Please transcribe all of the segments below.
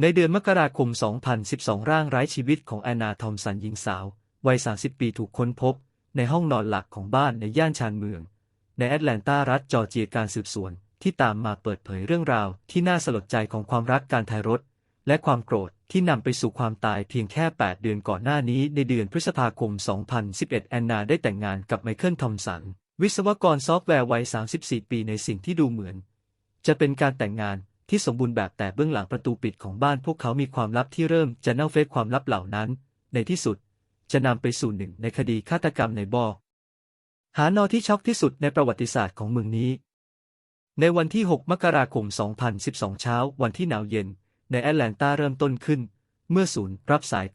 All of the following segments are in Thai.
ในเดือนมกราคม 2012 ร่างไร้ชีวิตของแอนนาทอมสันหญิงสาว วัย 30 ปีถูกค้นพบ ในห้องนอนหลักของบ้านในย่านชานเมือง ในแอตแลนตารัฐจอร์เจียการสืบสวน ที่ตามมาเปิดเผยเรื่องราวที่น่าสลดใจของความรักการทายรถ และความโกรธที่นำไปสู่ความตายเพียงแค่ 8 เดือนก่อนหน้านี้ในเดือนพฤษภาคม 2011 แอนนาได้แต่งงานกับไมเคิลทอมสัน วิศวกรซอฟต์แวร์วัย 34 ปีในสิ่งที่ดูเหมือน จะเป็นการแต่งงาน ที่สมบูรณ์แบบแต่เบื้องหลังประตูปิดของบ้านพวกเขามีความลับที่เริ่มจะเน่าเฟะความลับเหล่านั้น ในที่สุด จะนำไปสู่หนึ่งในคดีฆาตกรรมในบอหานอที่ช็อกที่สุดในประวัติศาสตร์ของเมืองนี้ ในวันที่ 6 มกราคม 2012 เช้า วันที่หนาวเย็น ในแอตแลนตาเริ่มต้นขึ้น เมื่อศูนย์รับสาย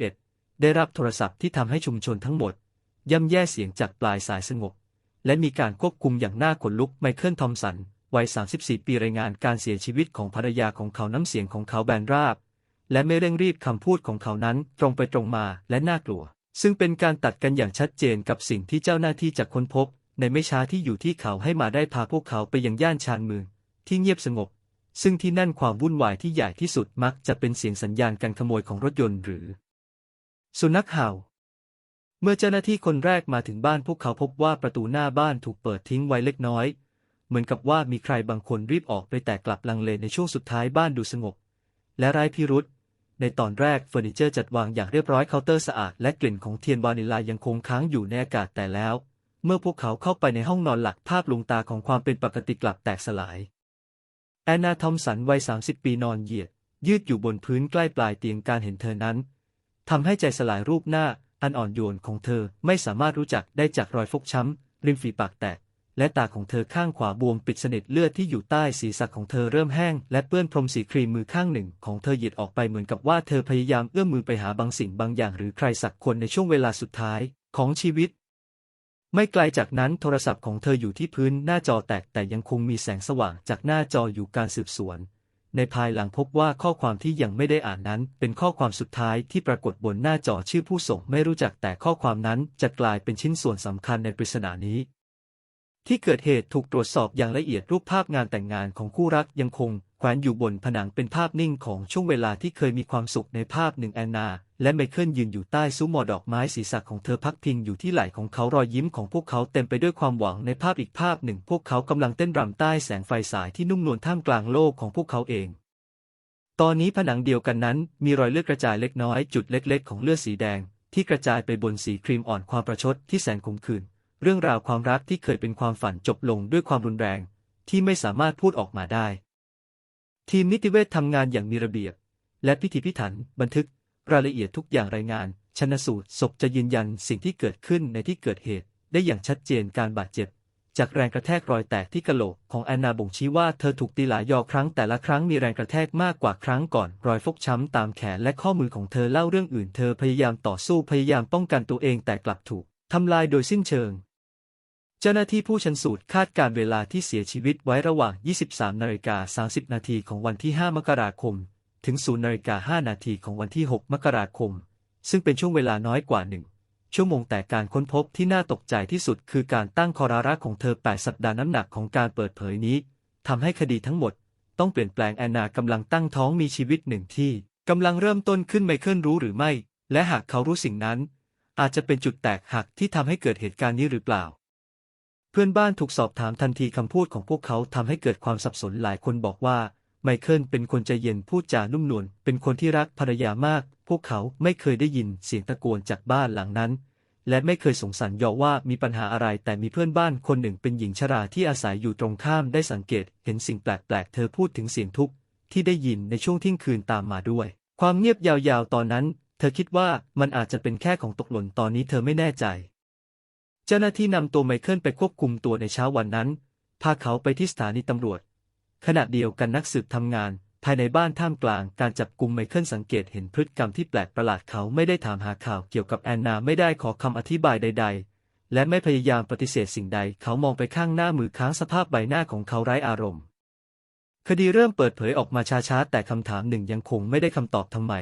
911 ได้รับโทรศัพท์ที่ทำให้ชุมชนทั้งหมด ย่ำแย่เสียงจากปลายสายสงบ และมีการควบคุมอย่างน่าขนลุกไมเคิลทอมสัน วัย 34 ปีรายงานการเสียชีวิตของภรรยาของเขาน้ำเสียงของเขาแบนราบ และไม่เร่งรีบคำพูดของเขานั้นตรงไปตรงมาและน่ากลัว ซึ่งเป็นการตัดกันอย่างชัดเจนกับสิ่งที่เจ้าหน้าที่จะค้นพบ ในไม่ช้าที่อยู่ที่เขาให้มาได้พาพวกเขาไปยังย่านชานเมืองที่เงียบสงบ ซึ่งที่นั่นความวุ่นวายที่ใหญ่ที่สุดมักจะเป็นเสียงสัญญาณการขโมยของรถยนต์หรือ สุนัขเห่าเมื่อเจ้าหน้าที่คนแรกมาถึงบ้านพวกเขาพบว่าประตูหน้าบ้านถูกเปิดทิ้งไว้เล็กน้อย เหมือนกับว่ามีใครบางคนรีบออกไปแต่กลับลังเลในช่วงสุดท้ายบ้านดูสงบ และไร้พิรุษในตอนแรกเฟอร์นิเจอร์จัดวางอย่างเรียบร้อยเคาน์เตอร์สะอาดและกลิ่นของเทียนวานิลายังคงค้างอยู่ในอากาศแต่แล้ว เมื่อพวกเขาเข้าไปในห้องนอนหลักภาพลวงตาของความเป็นปกติกลับแตกสลาย แอนนาทอมสันวัย 30 ปีนอนเหยียด ยืดอยู่บนพื้นใกล้ปลายเตียงการเห็นเธอนั้นทำให้ใจสลายรูปหน้า อันอ่อนโยนของเธอไม่สามารถรู้จักได้จากรอยฟกช้ำริมฝีปากแตก และตาของเธอข้างขวาบวมปิดสนิทเลือดที่อยู่ใต้ศีรษะของเธอเริ่มแห้ง และเปื้อนพรมสีครีมมือข้างหนึ่ง ของเธอหยิดออกไปเหมือนกับว่าเธอพยายามเอื้อมมือไปหาบางสิ่งบางอย่างหรือใครสักคนในช่วงเวลาสุดท้ายของชีวิต ไม่ไกลจากนั้นโทรศัพท์ของเธออยู่ที่พื้นหน้าจอแตกแต่ยังคงมีแสงสว่างจากหน้าจออยู่การสืบสวน ในภายหลังพบว่าข้อความที่ยังไม่ได้อ่านนั้น เป็นข้อความสุดท้ายที่ปรากฏบนหน้าจอชื่อผู้ส่งไม่รู้จักแต่ข้อความนั้นจะกลายเป็นชิ้นส่วนสำคัญในปริศนานี้ ที่เกิดเหตุถูกตรวจสอบอย่างละเอียดรูปภาพงานแต่งงานของคู่รักยังคงแขวนอยู่บนผนังเป็นภาพนิ่งของช่วงเวลาที่เคยมีความสุขในภาพหนึ่งแอนนา และไมเคิลยืนอยู่ใต้ซุ้มมอดอกไม้ศีรษะของเธอพักพิงอยู่ที่ไหล่ของเขารอยยิ้มของพวกเขาเต็มไปด้วยความหวังในภาพอีกภาพหนึ่ง พวกเขากำลังเต้นรำใต้แสงไฟสายที่นุ่มนวลท่ามกลางโลกของพวกเขาเองตอนนี้ผนังเดียวกันนั้น มีรอยเลือดกระจายเล็กน้อยจุดเล็ก ๆ ของเลือดสีแดง ที่กระจายไปบนสีครีมอ่อนความประชดที่แสนขมขื่น เรื่องราวความรักที่เคยเป็นความฝันจบลงด้วยความรุนแรง ที่ไม่สามารถพูดออกมาได้ ทีมนิติเวชทำงานอย่างมีระเบียบ และพิธีพิถัน บันทึก รายละเอียดทุกอย่างรายงาน ชนสูตรศพจะยืนยันสิ่งที่เกิดขึ้นในที่เกิดเหตุ ได้อย่างชัดเจนการบาดเจ็บ จากแรงกระแทกรอยแตกที่กะโหลกของแอนนาบ่งชี้ว่าเธอถูกตีหลายยอครั้งแต่ละครั้งมีแรงกระแทกมากกว่าครั้งก่อน รอยฟกช้ำตามแขนและข้อมือของเธอเล่าเรื่องอื่น เธอพยายามต่อสู้พยายามป้องกันตัวเองแต่กลับถูกทำลายโดยสิ้นเชิง เจ้าหน้าที่ผู้ชันสูตรคาดการเวลาที่เสียชีวิตไว้ระหว่าง 23นาฬิกา30 นาทีของวันที่ 5 มกราคม ถึง 0นาฬิกา5นาทีของวันที่ 6 มกราคม ซึ่งเป็นช่วงเวลาน้อยกว่าหนึ่งชั่วโมงแต่การค้นพบที่น่าตกใจที่สุดคือการตั้งคอราระของเธอ 8 สัปดาห์น้ำหนักของการเปิดเผยนี้ทำให้คดีทั้งหมด ต้องเปลี่ยนแปลงแอนนากำลังตั้งท้องมีชีวิตหนึ่งที่กำลังเริ่มต้นขึ้นไมเคิลรู้หรือไม่ และหากเขารู้สิ่งนั้น อาจจะเป็นจุดแตกหักที่ทำให้เกิดเหตุการณ์นี้หรือเปล่า พื่อนบ้านถูกสอบถามทันทีคำพูดของพวกเขาทำให้เกิดความสับสนหลายคนบอกว่า ไมเคิลเป็นคนใจเย็นพูดจานุ่มนวลเป็นคนที่รักภรรยามาก พวกเขาไม่เคยได้ยินเสียงตะโกนจากบ้านหลังนั้น และไม่เคยสงสัยยอว่ามีปัญหาอะไรแต่มีเพื่อนบ้านคนหนึ่งเป็นหญิงชราที่อาศัยอยู่ตรงข้ามได้สังเกต เห็นสิ่งแปลกๆ เธอพูดถึงเสียงทุกข์ที่ได้ยินในช่วงทิ้งคืนตามมาด้วย ความเงียบยาวๆ ตอนนั้น เธอคิดว่ามันอาจจะเป็นแค่ของตกหล่นตอนนี้เธอไม่แน่ใจ เจ้าหน้าที่นำตัวไมเคิลไปควบคุมตัวในเช้าวันนั้น พาเขาไปที่สถานีตำรวจ ขณะเดียวกันนักสืบทำงาน ภายในบ้านท่ามกลางการจับกลุ่มไมเคิลสังเกตเห็นพฤติกรรมที่แปลกประหลาดเขาไม่ได้ถามหาข่าวเกี่ยวกับแอนนาไม่ได้ขอคำอธิบายใด ๆ และไม่พยายามปฏิเสธสิ่งใด เขามองไปข้างหน้ามือค้างสภาพใบหน้าของเขาไร้อารมณ์ คดีเริ่มเปิดเผยออกมาช้าๆแต่คำถามหนึ่งยังคงไม่ได้คำตอบทำไม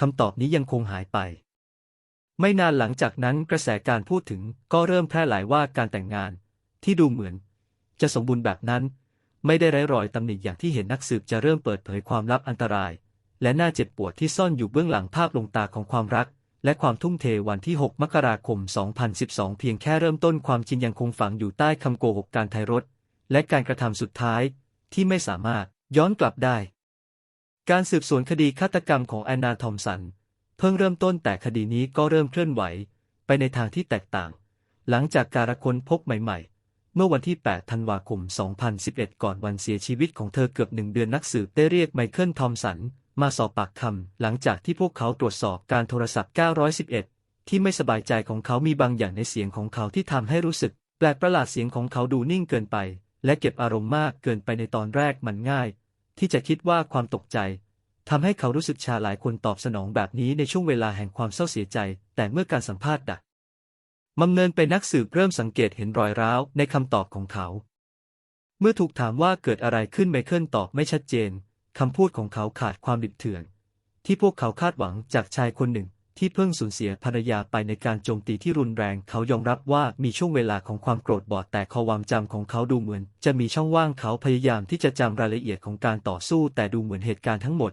คำตอบนี้ยังคงหายไป ไม่นานหลังจากนั้นกระแสการพูดถึงก็เริ่มแพร่หลายว่าการแต่งงาน ที่ดูเหมือน จะสมบูรณ์แบบนั้น ไม่ได้ไร้รอยตำหนิอย่างที่เห็นนักสืบจะเริ่มเปิดเผยความลับอันตราย และน่าเจ็บปวดที่ซ่อนอยู่เบื้องหลังภาพลงตาของความรัก และความทุ่มเทวันที่ 6 มกราคม 2012 เพียงแค่เริ่มต้นความจริงยังคงฝังอยู่ใต้คำโกหกการไทยรถ และการกระทำสุดท้าย ที่ไม่สามารถย้อนกลับได้ การสืบสวนคดีฆาตกรรมของแอนนาทอมสัน เพิ่งเริ่มต้นแต่คดีนี้ก็เริ่มเคลื่อนไหว ไปในทางที่แตกต่าง หลังจากการค้นพบใหม่ ๆ เมื่อวันที่ 8 ธันวาคม 2011 ก่อนวันเสียชีวิตของเธอเกือบหนึ่งเดือนนักสืบได้เรียกไมเคิลทอมสัน มาสอบปากคำหลังจากที่พวกเขาตรวจสอบการโทรศัพท์ 911 ที่ไม่สบายใจของเขามีบางอย่างในเสียงของเขาที่ทำให้รู้สึก แปลกประหลาดเสียงของเขาดูนิ่งเกินไป และเก็บอารมณ์มากเกินไปในตอนแรกมันง่าย ที่จะคิดว่าความตกใจ ทำให้เขารู้สึกชาหลายคนตอบสนองแบบนี้ในช่วงเวลาแห่งความเศร้าเสียใจ แต่เมื่อการสัมภาษณ์ดักมำเนินไปนักสืบเริ่มสังเกตเห็นรอยร้าวในคำตอบของเขา เมื่อถูกถามว่าเกิดอะไรขึ้นไมเคิลตอบไม่ชัดเจนคำพูดของเขาขาดความดิบเถื่อน ที่พวกเขาคาดหวังจากชายคนหนึ่ง ที่เพิ่งสูญเสียภรรยาไปในการโจมตีที่รุนแรง เขายอมรับว่ามีช่วงเวลาของความโกรธบอดแต่ความจำของเขาดูเหมือน จะมีช่องว่างเขาพยายามที่จะจำรายละเอียดของการต่อสู้ แต่ดูเหมือนเหตุการณ์ทั้งหมด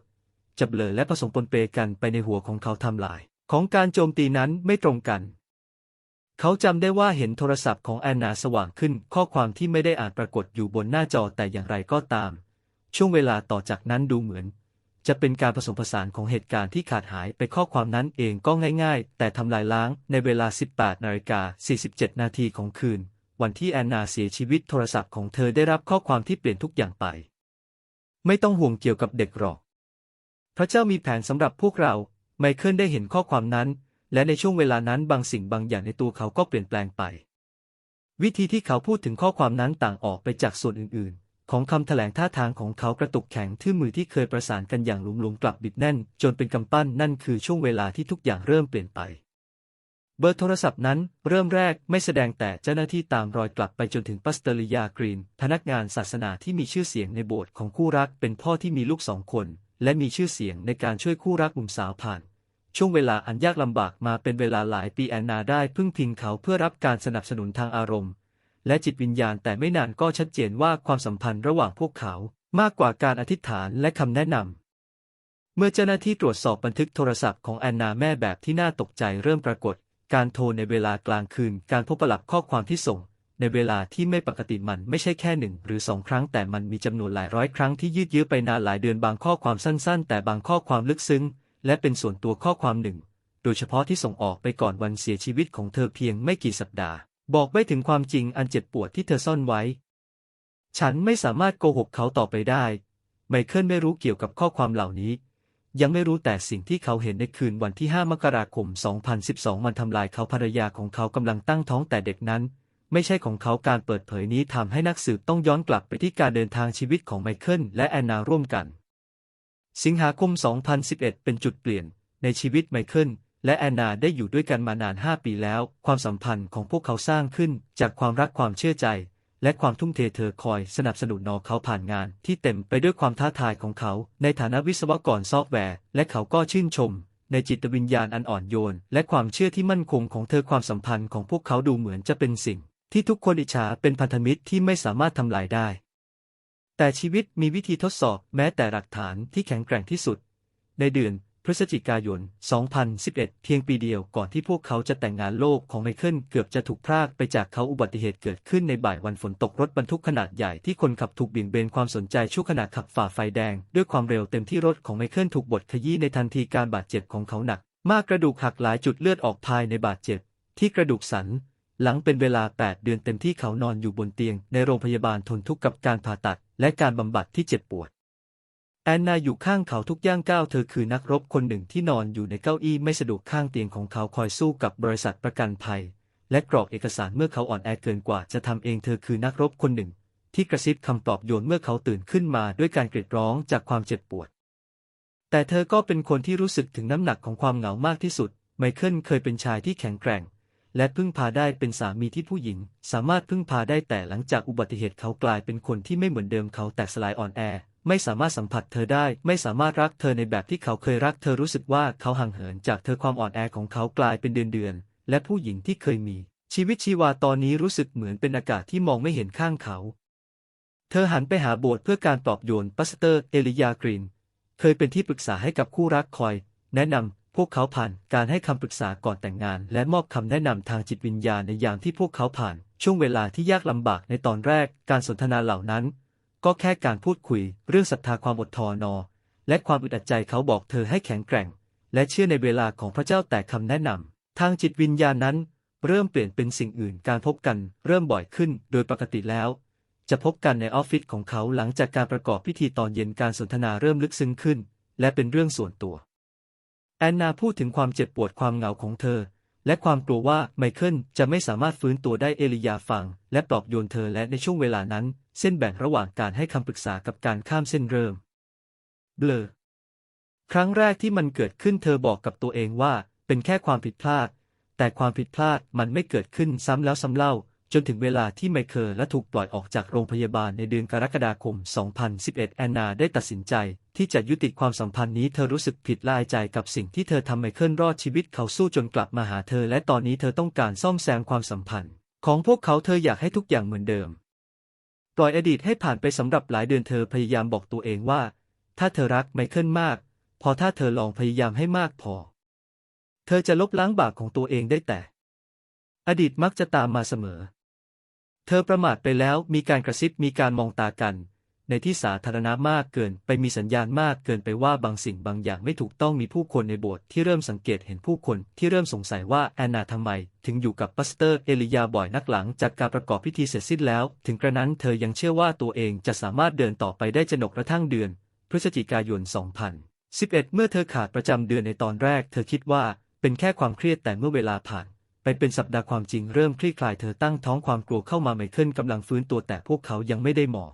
จะเบลอและผสมปนเปกันไปในหัวของเขาทำลาย ของการโจมตีนั้นไม่ตรงกัน เขาจำได้ว่าเห็นโทรศัพท์ของแอนนาสว่างขึ้น ข้อความที่ไม่ได้อ่านปรากฏอยู่บนหน้าจอแต่อย่างไรก็ตาม ช่วงเวลาต่อจากนั้นดูเหมือน จะเป็นการผสมผสานของเหตุการณ์ที่ขาดหายไปข้อความนั้นเองก็ง่ายๆ แต่ทำลายล้างในเวลา 18นาฬิกา47 นาทีของคืน วันที่แอนนาเสียชีวิตโทรศัพท์ของเธอได้รับข้อความที่เปลี่ยนทุกอย่างไป ไม่ต้องห่วงเกี่ยวกับเด็กหรอก พระเจ้ามีแผนสำหรับพวกเรา ไมเคิลได้เห็นข้อความนั้น และในช่วงเวลานั้นบางสิ่งบางอย่างในตัวเขาก็เปลี่ยนแปลงไป วิธีที่เขาพูดถึงข้อความนั้นต่างออกไปจากส่วนอื่นๆ ของคำแถลงท่าทางของเขากระตุกแข็งทื่อมือที่เคยประสานกันอย่างหลุมๆกลับบิดแน่น จนเป็นกำปั้นนั่นคือช่วงเวลาที่ทุกอย่างเริ่มเปลี่ยนไป เบอร์โทรศัพท์นั้นเริ่มแรกไม่แสดงแต่เจ้าหน้าที่ตามรอยกลับไปจนถึงปัสเตอริยากรีน พนักงานศาสนาที่มีชื่อเสียงในโบสถ์ของคู่รักเป็นพ่อที่มีลูกสองคน และมีชื่อเสียงในการช่วยคู่รักหนุ่มสาวผ่านช่วงเวลาอันยากลำบากมาเป็นเวลาหลายปีแอนนาได้พึ่งพิงเขาเพื่อรับการสนับสนุนทางอารมณ์ และจิตวิญญาณแต่ไม่นานก็ชัดเจนว่าความสัมพันธ์ระหว่างพวกเขามากกว่าการอธิษฐานและคำแนะนำเมื่อเจ้าหน้าที่ตรวจสอบบันทึกโทรศัพท์ของแอนนาแม่แบบที่น่าตกใจเริ่มปรากฏ การโทรในเวลากลางคืน การพบปรับข้อความที่ส่ง ในเวลาที่ไม่ปกติมันไม่ใช่แค่หนึ่งหรือสองครั้งแต่มันมีจำนวนหลายร้อยครั้งที่ยืดเยื้อไปนานหลายเดือนบางข้อความสั้น ๆ แต่บางข้อความลึกซึ้ง และเป็นส่วนตัวข้อความหนึ่ง โดยเฉพาะที่ส่งออกไปก่อนวันเสียชีวิตของเธอเพียงไม่กี่สัปดาห์ บอกไม่ถึงความจริงอันเจ็บปวดที่เธอซ่อนไว้ ฉันไม่สามารถโกหกเขาต่อไปได้ ไมเคิลไม่รู้เกี่ยวกับข้อความเหล่านี้ ยังไม่รู้แต่สิ่งที่เขาเห็นในคืนวันที่ 5 มกราคม 2012 มันทำลายเขาภรรยาของเขากำลังตั้งท้องแต่เด็กนั้น ไม่ใช่ของเขาการเปิดเผยนี้ทำให้นักสืบต้องย้อนกลับไปที่การเดินทางชีวิตของไมเคิลและแอนนาร่วมกัน สิงหาคม 2011 เป็นจุดเปลี่ยน ในชีวิตไมเคิลและแอนนาได้อยู่ด้วยกันมานาน 5 ปีแล้ว ความสัมพันธ์ของพวกเขาสร้างขึ้นจากความรักความเชื่อใจ และความทุ่มเทเธอคอยสนับสนุนนอเขาผ่านงาน ที่เต็มไปด้วยความท้าทายของเขา ในฐานะวิศวกรซอฟต์แวร์ และเขาก็ชื่นชม ในจิตวิญญาณอันอ่อนโยน และความเชื่อที่มั่นคงของเธอความสัมพันธ์ของพวกเขาดูเหมือนจะเป็นสิ่ง ที่ทุกคนอิจฉาเป็นพันธมิตรที่ไม่สามารถทำลายได้ แต่ชีวิตมีวิธีทดสอบแม้แต่หลักฐานที่แข็งแกร่งที่สุด ในเดือนพฤศจิกายน 2011 เพียงปีเดียวก่อนที่พวกเขาจะแต่งงานโลกของไมเคิลเกือบจะถูกพรากไปจากเขาอุบัติเหตุเกิดขึ้นในบ่ายวันฝนตกรถบรรทุกขนาดใหญ่ที่คนขับถูกเบี่ยงเบนความสนใจชั่วขณะขับฝ่าไฟแดง ด้วยความเร็วเต็มที่รถของไมเคิลถูกบดขยี้ในทันทีการบาดเจ็บของเขาหนัก มากกระดูกหักหลายจุดเลือดออกภายในบาดเจ็บ ที่กระดูกสัน หลังเป็นเวลา 8 เดือนเต็มที่เขานอนอยู่บนเตียง ในโรงพยาบาลทนทุกข์กับการผ่าตัด และการบำบัดที่เจ็บปวด แอนนาอยู่ข้างเขาทุกย่างก้าวเธอคือนักรบคนหนึ่งที่นอนอยู่ในเก้าอี้ไม่สะดวกข้างเตียงของเขาคอยสู้กับบริษัทประกันภัย และกรอกเอกสารเมื่อเขาอ่อนแอเกินกว่าจะทำเองเธอคือนักรบคนหนึ่ง ที่กระซิบคำปลอบโยนเมื่อเขาตื่นขึ้นมาด้วยการกรีดร้องจากความเจ็บปวด แต่เธอก็เป็นคนที่รู้สึกถึงน้ำหนักของความเหงามากที่สุดไมเคิลเคยเป็นชายที่แข็งแกร่ง และพึ่งพาได้เป็นสามีที่ผู้หญิง สามารถพึ่งพาได้แต่หลังจากอุบัติเหตุเขากลายเป็นคนที่ไม่เหมือนเดิมเขาแตกสลายอ่อนแอ ไม่สามารถสัมผัสเธอได้ ไม่สามารถรักเธอในแบบที่เขาเคยรัก เธอรู้สึกว่าเขาห่างเหินจากเธอความอ่อนแอของเขากลายเป็นเดือนๆและผู้หญิงที่เคยมี ชีวิตชีวาตอนนี้รู้สึกเหมือนเป็นอากาศที่มองไม่เห็นข้างเขา เธอหันไปหาโบสถ์เพื่อการปลอบโยนปัสเตอร์ เอลิยากรีน เคยเป็นที่ปรึกษาให้กับคู่รักคอย แนะนำ พวกเขาผ่านการให้คำปรึกษาก่อนแต่งงาน และมอบคำแนะนำทางจิตวิญญาณในยามที่พวกเขาผ่าน ช่วงเวลาที่ยากลำบากในตอนแรก การสนทนาเหล่านั้น ก็แค่การพูดคุย เรื่องศรัทธาความอดทนอ และความอึดอัดใจเขาบอกเธอให้แข็งแกร่ง และเชื่อในเวลาของพระเจ้าแต่คำแนะนำทางจิตวิญญาณนั้น เริ่มเปลี่ยนเป็นสิ่งอื่นการพบกัน เริ่มบ่อยขึ้น โดยปกติแล้ว จะพบกันในออฟฟิศของเขาหลังจากการประกอบพิธีตอนเย็นการสนทนาเริ่มลึกซึ้งขึ้น และเป็นเรื่องส่วนตัว แอนนาพูดถึงความเจ็บปวดความเหงาของเธอ และความกลัวว่าไมเคิลจะไม่สามารถฟื้นตัวได้เอลิยาฟัง และปลอบโยนเธอและในช่วงเวลานั้น เส้นแบ่งระหว่างการให้คำปรึกษากับการข้ามเส้นเริ่มเบลอครั้งแรกที่มันเกิดขึ้นเธอบอกกับตัวเองว่า เป็นแค่ความผิดพลาด แต่ความผิดพลาดมันไม่เกิดขึ้นซ้ำแล้วซ้ำเล่า จนถึงเวลาที่ไมเคิลและถูกปล่อยออกจากโรงพยาบาลในเดือนกรกฎาคม 2011 แอนนาได้ตัดสินใจที่จะยุติความสัมพันธ์นี้เธอรู้สึกผิดละอายใจกับสิ่งที่เธอทำไมเคิลรอดชีวิตเขาสู้จนกลับมาหาเธอ และตอนนี้เธอต้องการซ่อมแซมความสัมพันธ์ ของพวกเขาเธออยากให้ทุกอย่างเหมือนเดิม ปล่อยอดีตให้ผ่านไปสำหรับหลายเดือนเธอพยายามบอกตัวเองว่า ถ้าเธอรักไมเคิลมาก พอถ้าเธอลองพยายามให้มากพอ เธอจะลบล้างบาปของตัวเองได้แต่ อดีตมักจะตามมาเสมอ เธอประมาทไปแล้วมีการกระซิบมีการมองตากัน ในที่สาธารณะมากเกินไปมีสัญญาณมากเกินไปว่าบางสิ่งบางอย่างไม่ถูกต้องมีผู้คนในโบสถ์ที่เริ่มสังเกตเห็นผู้คนที่เริ่มสงสัยว่าแอนนาทำไม ถึงอยู่กับปัสเตอร์เอลิยาบ่อยนักหลังจากการประกอบพิธีเสร็จสิ้นแล้ว ถึงกระนั้นเธอยังเชื่อว่าตัวเองจะสามารถเดินต่อไปได้จนกกระทั่งเดือน พฤศจิกายน 2011 เมื่อเธอขาดประจำเดือนในตอนแรก เธอคิดว่าเป็นแค่ความเครียดแต่เมื่อเวลาผ่าน ไปเป็นสัปดาห์ความจริงเริ่มคลี่คลายเธอตั้งท้องความกลัวเข้ามาไมเคิลกำลังฟื้นตัวแต่พวกเขายังไม่ได้หมอ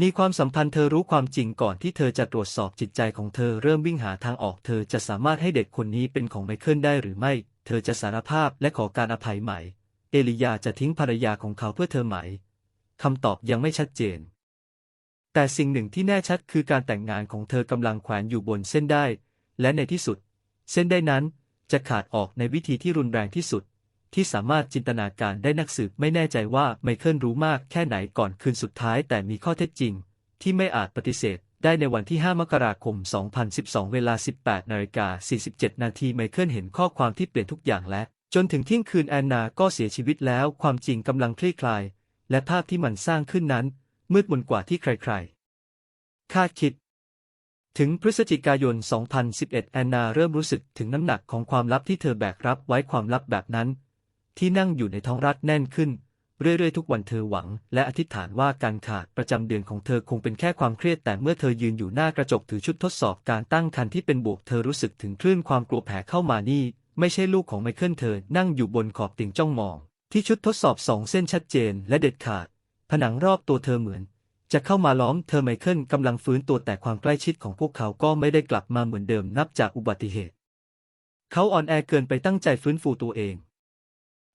นี่ความสัมพันธ์เธอรู้ความจริงก่อนที่เธอจะตรวจสอบจิตใจของเธอเริ่มวิ่งหาทางออกเธอจะสามารถให้เด็กคนนี้เป็นของไมเคิลได้หรือไม่ เธอจะสารภาพและขอการอภัยใหม่ เอลิยาจะทิ้งภรรยาของเขาเพื่อเธอไหมคำตอบยังไม่ชัดเจน แต่สิ่งหนึ่งที่แน่ชัดคือการแต่งงานของเธอกำลังแขวนอยู่บนเส้นได้ และในที่สุด เส้นได้นั้น จะขาดออกในวิธีที่รุนแรงที่สุด ที่สามารถจินตนาการได้นักสืบไม่แน่ใจว่าไมเคิลรู้มากแค่ไหนก่อนคืนสุดท้ายแต่มีข้อเท็จจริง ที่ไม่อาจปฏิเสธได้ในวันที่ 5 มกราคม 2012 เวลา 18นาฬิกา47 นาทีไมเคิลเห็นข้อความที่เปลี่ยนทุกอย่างและ จนถึงเที่ยงคืนแอนนาก็เสียชีวิตแล้ว ความจริงกำลังคลี่คลาย และภาพที่มันสร้างขึ้นนั้น มืดมนกว่าที่ใครๆ คาดคิด ถึงพฤศจิกายน 2011 แอนนาเริ่มรู้สึกถึงน้ำหนักของความลับที่เธอแบกรับไว้ความลับแบบนั้น ที่นั่งอยู่ในท้องรัดแน่นขึ้น เรื่อยๆ ทุกวันเธอหวัง และอธิษฐานว่าการขาดประจำเดือนของเธอคงเป็นแค่ความเครียด แต่เมื่อเธอยืนอยู่หน้ากระจกถือชุดทดสอบการตั้งครรภ์ที่เป็นบวกเธอรู้สึกถึงคลื่นความกลัวแผ่เข้ามานี่ ไม่ใช่ลูกของไมเคิลเธอนั่งอยู่บนขอบเตียงจ้องมอง ที่ชุดทดสอบสองเส้นชัดเจน และเด็ดขาด ผนังรอบตัวเธอเหมือน จะเข้ามาล้อมเธอไมเคิลกำลังฟื้นตัวแต่ความใกล้ชิดของพวกเขาก็ไม่ได้กลับมาเหมือนเดิมนับจากอุบัติเหตุ เขาอ่อนแอเกินไปตั้งใจฟื้นฟูตัวเอง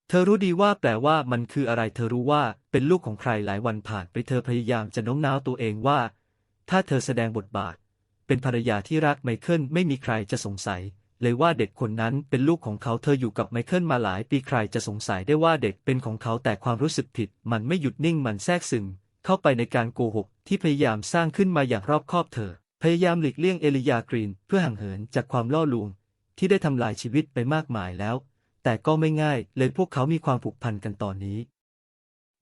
เธอรู้ดีว่าแปลว่ามันคืออะไร เธอรู้ว่าเป็นลูกของใครหลายวันผ่านไปเธอพยายามจะโน้มน้าวตัวเองว่า ถ้าเธอแสดงบทบาท เป็นภรรยาที่รักไมเคิลไม่มีใครจะสงสัย เลยว่าเด็กคนนั้นเป็นลูกของเขาเธออยู่กับไมเคิลมาหลายปีใครจะสงสัยได้ว่าเด็กเป็นของเขาแต่ความรู้สึกผิด มันไม่หยุดนิ่งมันแทรกซึม เข้าไปในการโกหกที่พยายามสร้างขึ้นมาอย่างรอบคอบเธอ พยายามหลีกเลี่ยงเอลิยากรีนเพื่อห่างเหินจากความล่อลวง ที่ได้ทำลายชีวิตไปมากมายแล้ว แต่ก็ไม่ง่ายเลยพวกเขามีความผูกพันกันตอนนี้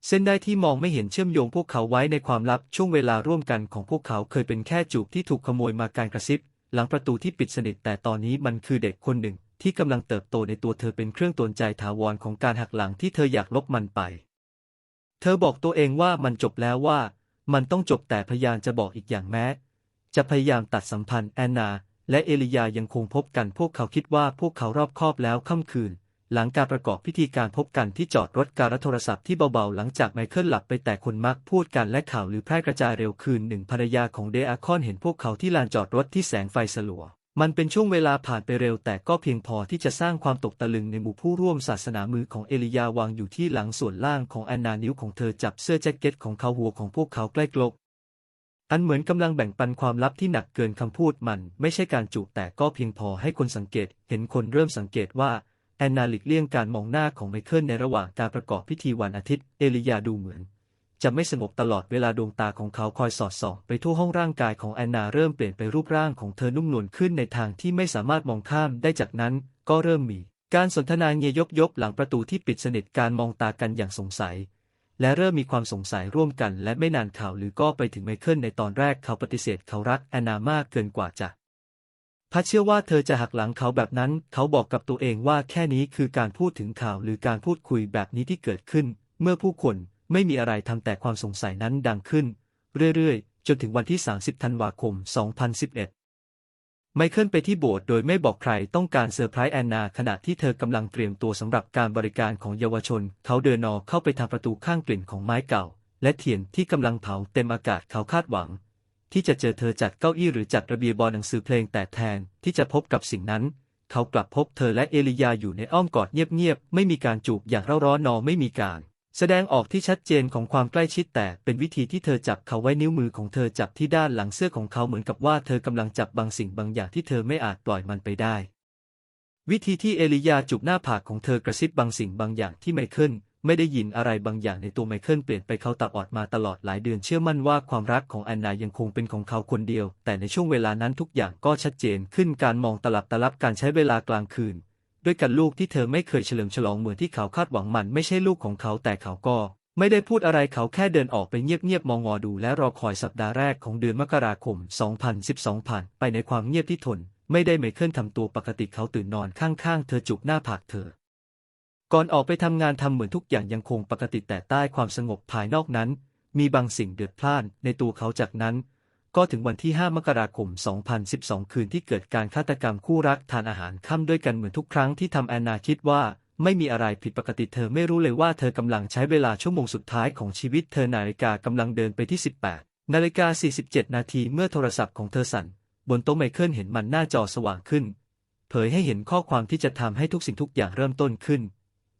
เส้นได้ที่มองไม่เห็นเชื่อมโยงพวกเขาไว้ในความลับช่วงเวลาร่วมกันของพวกเขาเคยเป็นแค่จูบที่ถูกขโมยมาการกระซิบ หลังประตูที่ปิดสนิทแต่ตอนนี้มันคือเด็กคนหนึ่งที่กำลังเติบโตในตัวเธอเป็นเครื่องตวนใจถาวรของการหักหลังที่เธออยากลบมันไป เธอบอกตัวเองว่ามันจบแล้วว่า มันต้องจบแต่พยายามจะบอกอีกอย่างแม้ จะพยายามตัดสัมพันธ์แอนนา และเอลิยายังคงพบกันพวกเขาคิดว่าพวกเขารอบคอบแล้วค่ำคืน หลังการประกอบพิธีการพบกันที่จอดรถการโทรศัพท์ที่เบาๆ หลังจากไมเคิลหลับไปแต่คนมักพูดกันและข่าวหรือแพร่กระจายเร็วคืนหนึ่งภรรยาของเดอาคอนเห็นพวกเขาที่ลานจอดรถที่แสงไฟสลัว มันเป็นช่วงเวลาผ่านไปเร็วแต่ก็เพียงพอที่จะสร้างความตกตะลึงในหมู่ผู้ร่วมศาสนามือของเอลิยาวางอยู่ที่หลังส่วนล่างของแอนนานิ้วของเธอจับเสื้อแจ็คเก็ตของเขาหัวของพวกเขาใกล้กลกอันเหมือนกำลังแบ่งปันความลับที่หนักเกินคำพูดมันไม่ใช่การจูบแต่ก็เพียงพอให้คนสังเกต เห็นคนเริ่มสังเกตว่าแอนนาหลีกเลี่ยงการมองหน้าของไมเคิลในระหว่างการประกอบพิธีวันอาทิตย์ เอลิยาดูเหมือน จะไม่สงบตลอดเวลาดวงตาของเขาคอยสอดส่องไปทั่วห้องร่างกายของแอนนาเริ่มเปลี่ยนไปรูปร่างของเธอนุ่มนวลขึ้นในทางที่ไม่สามารถมองข้ามได้จากนั้นก็เริ่มมี การสนทนาเงยยกยกหลังประตูที่ปิดสนิทการมองตากันอย่างสงสัย และเริ่มมีความสงสัยร่วมกัน และไม่นานข่าวหรือก็ไปถึงไมเคิลในตอนแรกเขาปฏิเสธเขารักแอนนามากเกินกว่าจะพัดเชื่อว่าเธอจะหักหลังเขาแบบนั้น เขาบอกกับตัวเองว่าแค่นี้คือการพูดถึงข่าวหรือการพูดคุยแบบนี้ที่เกิดขึ้น เมื่อผู้คน ไม่มีอะไรทำแต่ความสงสัยนั้นดังขึ้น เรื่อยๆ จนถึงวันที่ 30 ธันวาคม 2011 ไมเคิลไปที่โบสถ์โดยไม่บอกใครต้องการเซอร์ไพรส์แอนนา ขณะที่เธอกำลังเตรียมตัวสำหรับการบริการของเยาวชน เขาเดินนอเข้าไปทางประตูข้างกลิ่นของไม้เก่า และเทียนที่กำลังเผาเต็มอากาศเขาคาดหวัง ที่จะเจอเธอจัดเก้าอี้หรือจัดระเบียบบอลหนังสือเพลงแต่แทนที่จะพบกับสิ่งนั้นเขากลับพบเธอและเอลียาอยู่ในอ้อมกอดเงียบๆ ไม่มีการจูบอย่างเร่าร้อนนอไม่มีการ แสดงออกที่ชัดเจนของความใกล้ชิดแต่เป็นวิธีที่เธอจับเขาไว้นิ้วมือของเธอจับที่ด้านหลังเสื้อของเขาเหมือนกับว่าเธอกำลังจับบางสิ่งบางอย่างที่เธอไม่อาจปล่อยมันไปได้ วิธีที่เอลียาจูบหน้าผากของเธอกระซิบบางสิ่งบางอย่างที่ไมเคิลไม่ได้ยินอะไรบางอย่างในตัวไมเคิลเปลี่ยนไปเขาตัดออดมาตลอดหลายเดือนเชื่อมั่นว่าความรักของแอนนายังคงเป็นของเขาคนเดียว แต่ในช่วงเวลานั้นทุกอย่างก็ชัดเจนขึ้นการมองตลับตลับการใช้เวลากลางคืน ด้วยกันลูกที่เธอไม่เคยเฉลิมฉลองเหมือนที่เขาคาดหวังมันไม่ใช่ลูกของเขาแต่เขาก็ไม่ได้พูดอะไรเขาแค่เดินออกไปเงียบๆมองงอดูและรอคอยสัปดาห์แรกของเดือนมกราคม 2012 ผ่านไปในความเงียบที่ทน ไม่ได้ไมเคิลทำตัวปกติเขาตื่นนอนข้างๆ เธอจุกหน้าผากเธอ ก่อนออกไปทำงานทำเหมือนทุกอย่างยังคงปกติแต่ใต้ความสงบภายนอกนั้น มีบางสิ่งเดือดพล่านในตัวเขาจากนั้น ก็ถึงวันที่ 5 มกราคม 2012 คืนที่เกิดการฆาตกรรมคู่รักทานอาหารค่ำด้วยกันเหมือนทุกครั้งที่ทำแอนนาคิดว่าไม่มีอะไรผิดปกติเธอไม่รู้เลยว่าเธอกำลังใช้เวลาชั่วโมงสุดท้ายของชีวิตเธอนาฬิกากำลังเดินไปที่ 18 นาฬิกา 47 นาทีเมื่อโทรศัพท์ของเธอสั่น บนโต๊ะไมเคิลเห็นมันหน้าจอสว่างขึ้น เผยให้เห็นข้อความที่จะทำให้ทุกสิ่งทุกอย่างเริ่มต้นขึ้น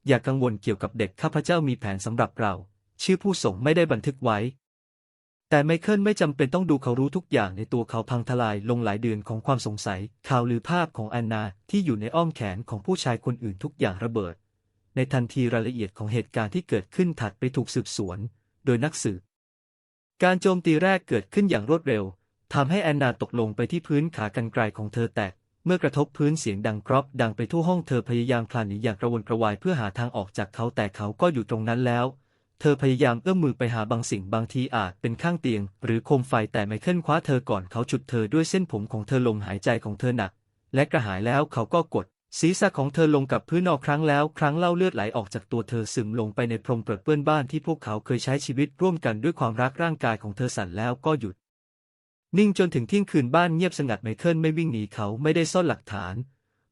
อย่ากกังวลเกี่ยวกับเด็กข้าพเจ้ามีแผนสำหรับเรา ชื่อผู้ส่งไม่ได้บันทึกไว้ แต่ไมเคิลไม่จำเป็นต้องดูเขารู้ทุกอย่างในตัวเขาพังทลายลงหลายเดือนของความสงสัย ข่าวหรือภาพของแอนนาที่อยู่ในอ้อมแขนของผู้ชายคนอื่นทุกอย่างระเบิด ในทันทีรายละเอียดของเหตุการณ์ที่เกิดขึ้นถัดไปถูกสืบสวน โดยนักสืบ การโจมตีแรกเกิดขึ้นอย่างรวดเร็วทำให้แอนนาตกลงไปที่พื้นขากรรไกรของเธอแตกเมื่อกระทบพื้นเสียงดังกรอบดังไปทั่วห้องเธอพยายามคลานหนีอย่างกระวนกระวายเพื่อหาทางออกจากเขาแต่เขาก็อยู่ตรงนั้นแล้ว เธอพยายามเอื้อมมือไปหาบางสิ่งบางทีอาจเป็นข้างเตียง หรือโคมไฟแต่ไม่เคลื่นคว้าเธอก่อนเขาฉุดเธอด้วยเส้นผมของเธอลมหายใจของเธอหนัก และกระหายแล้วเขาก็กด ศีรษะของเธอลงกับพื้นนอกครั้งแล้ว ครั้งเล่าเลือดไหลออกจากตัวเธอซึมลงไปในพรมเปรอะเปื้อนบ้านที่พวกเขาเคยใช้ชีวิตร่วมกันด้วยความรักร่างกายของเธอสั่นแล้วก็หยุด นิ่งจนถึงเที่ยงคืนบ้านเงียบสงัดไมเคิลไม่วิ่งหนีเขาไม่ได้ซ่อนหลักฐาน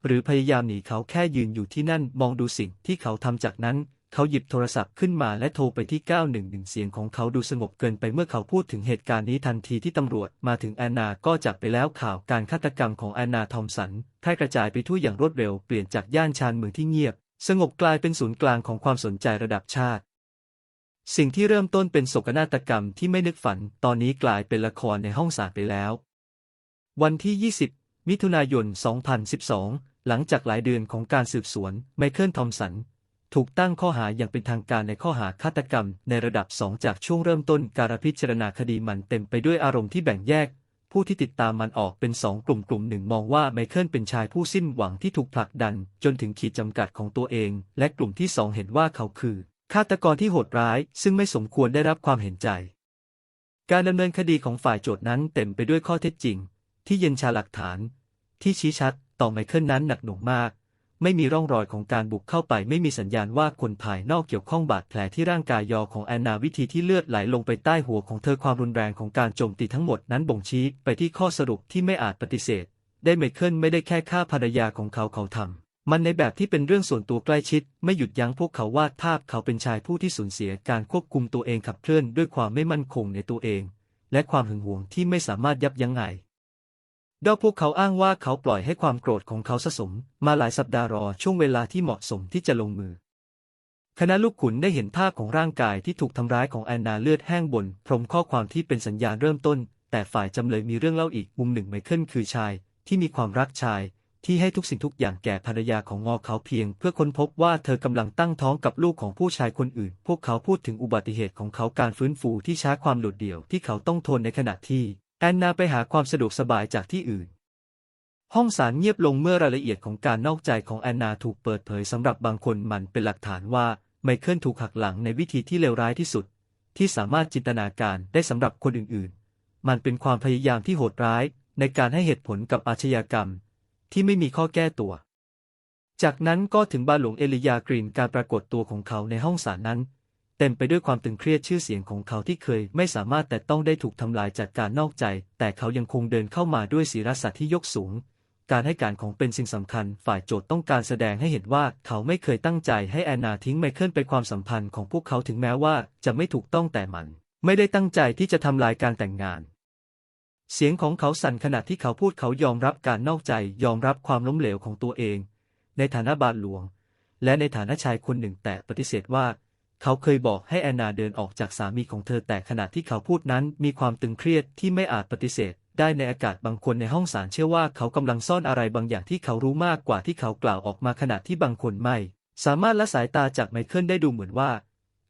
หรือพยายามหนีเขาแค่ยืนอยู่ที่นั่นมองดูสิ่งที่เขาทำจากนั้น เขาหยิบโทรศัพท์ขึ้นมาและโทรไปที่ 911 เสียงของเขาดูสงบเกินไปเมื่อเขาพูดถึงเหตุการณ์นี้ทันทีที่ตำรวจมาถึงแอนนาก็จับไปแล้วข่าวการฆาตกรรมของแอนนาทอมสันแพร่กระจายไปทั่วอย่างรวดเร็วเปลี่ยนจากย่านชานเมืองที่เงียบ สงบกลายเป็นศูนย์กลางของความสนใจระดับชาติ สิ่งที่เริ่มต้นเป็นโศกนาฏกรรมที่ไม่นึกฝัน ตอนนี้กลายเป็นละครในห้องศาลไปแล้ว วันที่ 20 มิถุนายน 2012 หลังจากหลายเดือนของการสืบสวนไมเคิลทอมสัน ถูกตั้งข้อหาอย่างเป็นทางการในข้อหาฆาตกรรมในระดับ 2 จากช่วงเริ่มต้นการพิจารณาคดีมันเต็มไปด้วยอารมณ์ที่แบ่งแยก ผู้ที่ติดตามมันออกเป็นสองกลุ่มกลุ่มหนึ่งมองว่าไมเคิลเป็นชายผู้สิ้นหวังที่ถูกผลักดัน จนถึงขีดจำกัดของตัวเอง และกลุ่มที่สองเห็นว่าเขาคือฆาตกรที่โหดร้าย ซึ่งไม่สมควรได้รับความเห็นใจ การดำเนินคดีของฝ่ายโจทย์นั้นเต็มไปด้วยข้อเท็จจริง ที่เย็นชาหลักฐาน ที่ชี้ชัดต่อไมเคิลนั้นหนักหน่วงมาก ไม่มีร่องรอยของการบุกเข้าไปไม่มีสัญญาณว่าคนภายนอกเกี่ยวข้องบาดแผลที่ร่างกายยอของแอนนาวิธีที่เลือดไหลลงไปใต้หัวของเธอความรุนแรงของการโจมตีทั้งหมดนั้นบ่งชี้ไปที่ข้อสรุปที่ไม่อาจปฏิเสธ ได้ไมเคิลไม่ได้แค่ฆ่าภรรยาของเขาเขาทำมันในแบบที่เป็นเรื่องส่วนตัวใกล้ชิด ไม่หยุดยั้งพวกเขาวาดภาพเขาเป็นชายผู้ที่สูญเสียการควบคุมตัวเองขับเคลื่อนด้วยความไม่มั่นคงในตัวเอง และความหึงหวงที่ไม่สามารถยับยั้งไง ดอกพวกเขาอ้างว่าเขาปล่อยให้ความโกรธของเขาสะสม มาหลายสัปดาห์รอช่วงเวลาที่เหมาะสมที่จะลงมือ คณะลูกขุนได้เห็นภาพของร่างกายที่ถูกทำร้ายของแอนนาเลือดแห้งบน พรมข้อความที่เป็นสัญญาณเริ่มต้น แต่ฝ่ายจำเลยมีเรื่องเล่าอีกมุมหนึ่งไมเคิลคือชาย ที่มีความรักชาย ที่ให้ทุกสิ่งทุกอย่างแก่ภรรยาของงอเขาเพียง เพื่อค้นพบว่าเธอกำลังตั้งท้องกับลูกของผู้ชายคนอื่น พวกเขาพูดถึงอุบัติเหตุของเขาการฟื้นฟูที่ช้าความโดดเดี่ยวที่เขาต้องทนในขณะที่ แอนนาไปหาความสะดวกสบายจากที่อื่น ห้องศาลเงียบลงเมื่อรายละเอียดของการนอกใจของแอนนาถูกเปิดเผยสำหรับบางคนมันเป็นหลักฐานว่าไมเคิลถูกหักหลังในวิธีที่เลวร้ายที่สุด ที่สามารถจินตนาการได้สำหรับคนอื่นๆ มันเป็นความพยายามที่โหดร้ายในการให้เหตุผลกับอาชญากรรม ที่ไม่มีข้อแก้ตัว จากนั้นก็ถึงบาหลวงเอลิยากรีนการปรากฏตัวของเขาในห้องศาลนั้น เต็มไปด้วยความตึงเครียดชื่อเสียงของเขาที่เคยไม่สามารถแต่ต้องได้ถูกทำลายจากการนอกใจ แต่เขายังคงเดินเข้ามาด้วยศีรษะที่ยกสูง การให้การของเป็นสิ่งสำคัญ ฝ่ายโจทย์ต้องการแสดงให้เห็นว่าเขาไม่เคยตั้งใจให้แอนนาทิ้งไมเคิลไปความสัมพันธ์ของพวกเขาถึงแม้ว่าจะไม่ถูกต้องแต่มัน ไม่ได้ตั้งใจที่จะทำลายการแต่งงาน เสียงของเขาสั่นขณะที่เขาพูดเขายอมรับการนอกใจ ยอมรับความล้มเหลวของตัวเอง ในฐานะบาทหลวง และในฐานะชายคนหนึ่งแต่ปฏิเสธว่า เขาเคยบอกให้แอนนาเดินออกจากสามีของเธอแต่ขณะที่เขาพูดนั้นมีความตึงเครียดที่ไม่อาจปฏิเสธ ได้ในอากาศบางคนในห้องศาลเชื่อว่าเขากำลังซ่อนอะไรบางอย่างที่เขารู้มากกว่าที่เขากล่าวออกมาขณะที่บางคนไม่ สามารถละสายตาจากไมเคิลได้ดูเหมือนว่า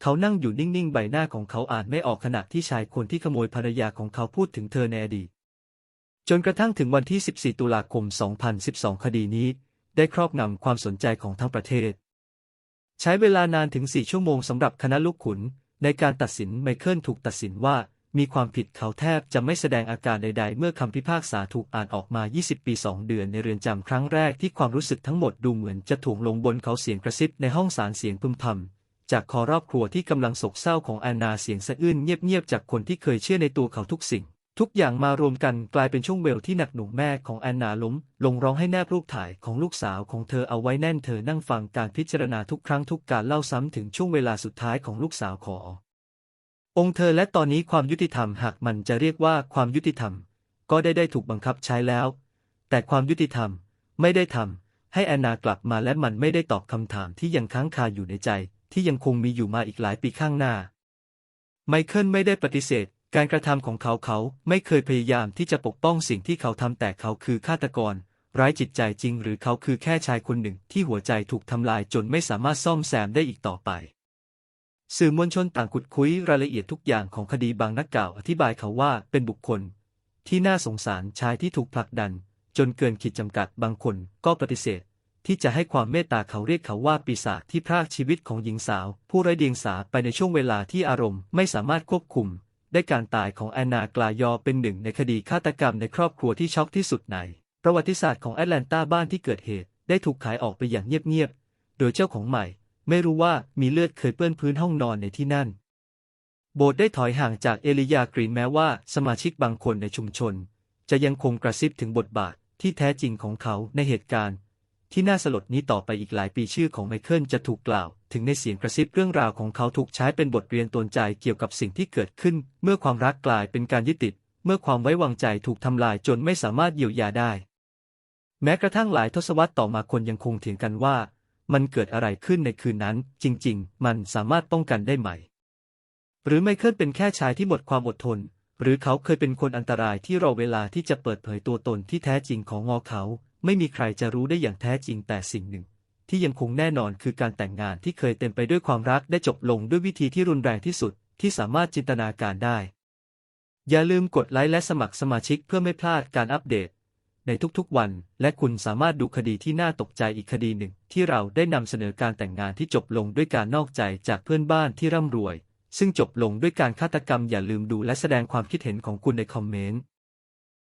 เขานั่งอยู่นิ่งๆ ใบหน้าของเขาอ่านไม่ออกขณะที่ชายคนที่ขโมยภรรยาของเขาพูดถึงเธอในอดีตจนกระทั่งถึงวันที่ 14 ตุลาคม 2012 คดีนี้ ได้ครอบงำความสนใจของทั้งประเทศ ใช้เวลานานถึง 4 ชั่วโมงสำหรับคณะลูกขุน ในการตัดสินไมเคิลถูกตัดสินว่า มีความผิดเขาแทบจะไม่แสดงอาการใด ๆ เมื่อคำพิพากษาถูกอ่านออกมา 20 ปี 2 เดือนในเรือนจำครั้งแรกที่ความรู้สึกทั้งหมดดูเหมือนจะถ่วงลงบนเขาเสียงกระซิบในห้องศาลเสียงพึมพำจากคอรอบครัวที่กำลังโศกเศร้าของแอนนาเสียงสะอื้นเงียบๆจากคนที่เคยเชื่อในตัวเขาทุกสิ่ง ทุกอย่างมารวมกันกลายเป็นช่วงเวลที่หนักหน่วงแม่ของแอนนาล้มลงร้องให้แนบรูปถ่ายของลูกสาวของเธอเอาไว้แน่นเธอนั่งฟังการพิจารณาทุกครั้งทุกการเล่าซ้ำถึงช่วงเวลาสุดท้ายของลูกสาวขอ องค์เธอและตอนนี้ความยุติธรรมหากมันจะเรียกว่าความยุติธรรม ก็ได้ได้ถูกบังคับใช้แล้ว แต่ความยุติธรรมไม่ได้ทำให้แอนนากลับมาและมันไม่ได้ตอบคำถามที่ยังค้างคาอยู่ในใจ ที่ยังคงมีอยู่มาอีกหลายปีข้างหน้าไมเคิลไม่ได้ปฏิเสธ การกระทำของเขาเขาไม่เคยพยายามที่จะปกป้องสิ่งที่เขาทำแต่เขาคือฆาตกรไร้จิตใจจริง หรือเขาคือแค่ชายคนหนึ่งที่หัวใจถูกทำลายจนไม่สามารถซ่อมแซมได้อีกต่อไป สื่อมวลชนต่างขุดคุยรายละเอียดทุกอย่างของคดีบางนักกล่าวอธิบายเขาว่าเป็นบุคคล ที่น่าสงสารชายที่ถูกผลักดัน จนเกินขีดจำกัดบางคนก็ปฏิเสธ ที่จะให้ความเมตตาเขาเรียกเขาว่าปีศาจที่พรากชีวิตของหญิงสาว ผู้ไร้เดียงสาไปในช่วงเวลาที่อารมณ์ไม่สามารถควบคุม ได้การตายของแอนนากลายอเป็นหนึ่งในคดีฆาตกรรมในครอบครัวที่ช็อกที่สุดใน ประวัติศาสตร์ของแอตแลนตาบ้านที่เกิดเหตุ ได้ถูกขายออกไปอย่างเงียบๆ โดยเจ้าของใหม่ ไม่รู้ว่ามีเลือดเคยเปื้อนพื้นห้องนอนในที่นั่น โบสถ์ได้ถอยห่างจากเอลิยากรีนแม้ว่าสมาชิกบางคนในชุมชน จะยังคงกระซิบถึงบทบาทที่แท้จริงของเขาในเหตุการณ์ ที่น่าสลดนี้ต่อไปอีกหลายปีชื่อของไมเคิลจะถูกกล่าว ถึงในเสียงกระซิบเรื่องราวของเขาถูกใช้เป็นบทเรียนตนใจเกี่ยวกับสิ่งที่เกิดขึ้น เมื่อความรักกลายเป็นการยึดติด เมื่อความไว้วางใจถูกทำลายจนไม่สามารถเยียวยาได้ แม้กระทั่งหลายทศวรรษต่อมาคนยังคงเถียงกันว่า มันเกิดอะไรขึ้นในคืนนั้น จริง ๆ มันสามารถป้องกันได้ไหม หรือไมเคิลเป็นแค่ชายที่หมดความอดทน หรือเขาเคยเป็นคนอันตรายที่รอเวลาที่จะเปิดเผยตัวตนที่แท้จริงของงอเขาไม่มีใครจะรู้ได้อย่างแท้จริงแต่สิ่งหนึ่ง ที่ยังคงแน่นอนคือการแต่งงานที่เคยเต็มไปด้วยความรักได้จบลงด้วยวิธีที่รุนแรงที่สุดที่สามารถจินตนาการได้ อย่าลืมกดไลค์และสมัครสมาชิกเพื่อไม่พลาดการอัปเดต ในทุกๆวัน และคุณสามารถดูคดีที่น่าตกใจอีกคดีหนึ่ง ที่เราได้นำเสนอการแต่งงานที่จบลงด้วยการนอกใจจากเพื่อนบ้านที่ร่ำรวย ซึ่งจบลงด้วยการฆาตกรรมอย่าลืมดูและแสดงความคิดเห็นของคุณในคอมเมนต์